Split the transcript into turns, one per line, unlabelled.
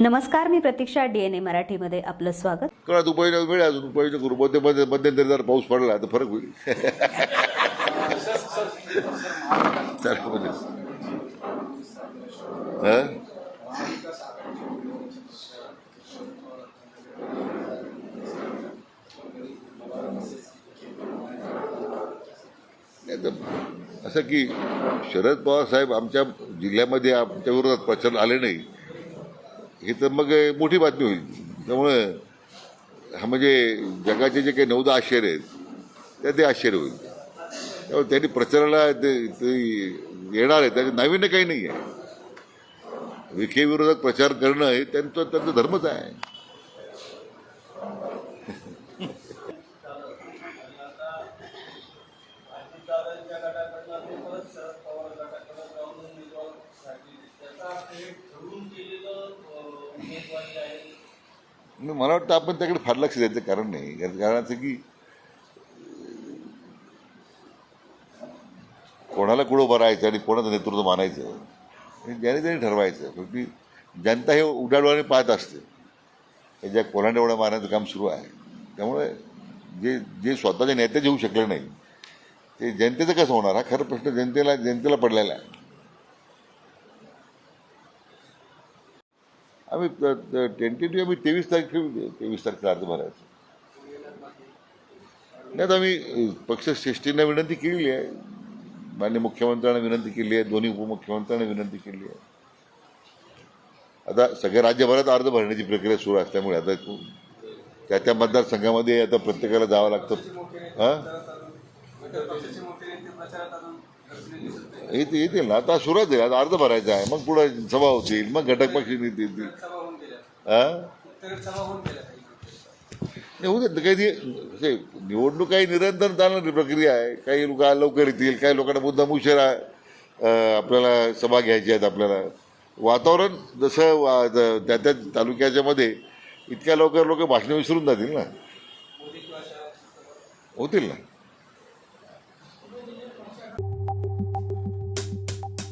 नमस्कार मी प्रतीक्षा D N A मराठीमध्ये आपलं स्वागत.
कळत उपाययोजना वेळ अजून. उपाययोजना करू मध्ये मध्ये मध्यंतरी जर पाऊस पडला तर फरक होईल. तारखेमध्ये हं? नाही तर असं की शरद पवार साहेब आमच्या जिल्ह्यामध्ये आमच्या विरोधात प्रचार आले नाही. हे तर मग मोठी बातमी होईल. त्यामुळं हा म्हणजे जगाचे जे काही नऊदा आश्चर्य आहेत त्या ते आश्चर्य होईल. त्यामुळे त्यांनी प्रचाराला ते ते येणार आहे त्याचे नाविन्य काही नाही आहे. विखे विरोधात प्रचार करणं हे त्यांचं त्यांचा धर्मच आहे. मला वाटतं आपण त्याकडे फार लक्ष द्यायचं कारण नाही. कारण असं की कोणाला कुठं उभं राहायचं आणि कोणाचं नेतृत्व मानायचं हे ज्याने त्याने ठरवायचं. शेवटी जनता हे उडाडवाने पाहत असते. ज्या कोणाला एवढं मारण्याचं काम सुरू आहे. त्यामुळे जे जे स्वतःच्या नेत्याचे होऊ शकले नाही ते जनतेचं कसं होणार? हा खरं प्रश्न जनतेला जनतेला पडलेला आहे. आम्ही टेंटेटिव्ह आम्ही तेवीस तारीख तेवीस तारखेला अर्ज भरायचं. नाही तर आम्ही पक्षश्रेष्ठींना विनंती केलेली आहे. मान्य मुख्यमंत्र्यांना विनंती केली आहे. दोन्ही उपमुख्यमंत्र्यांना विनंती केली आहे. आता सगळ्या राज्यभरात अर्ज भरण्याची प्रक्रिया सुरू असल्यामुळे आता त्या त्या मतदारसंघामध्ये आता प्रत्येकाला जावं लागतं. हां? येतील येतील ना आता सुरुवात आहे आता अर्ज भरायचा आहे. मग पुढे सभा होतील मग घटक पक्ष नेते येतील. नाही होऊ देत ना, काही निवडणूक काही निरंतर चालणारी प्रक्रिया आहे. काही लोक लवकर येतील काही लोकांना मुद्दाम उशिरा आपल्याला सभा घ्यायची आहेत आपल्याला. वातावरण जसं वा- त्या त्या तालुक्याच्या मध्ये इतक्या लवकर लोक भाषणं विसरून जातील ना? होतील ना.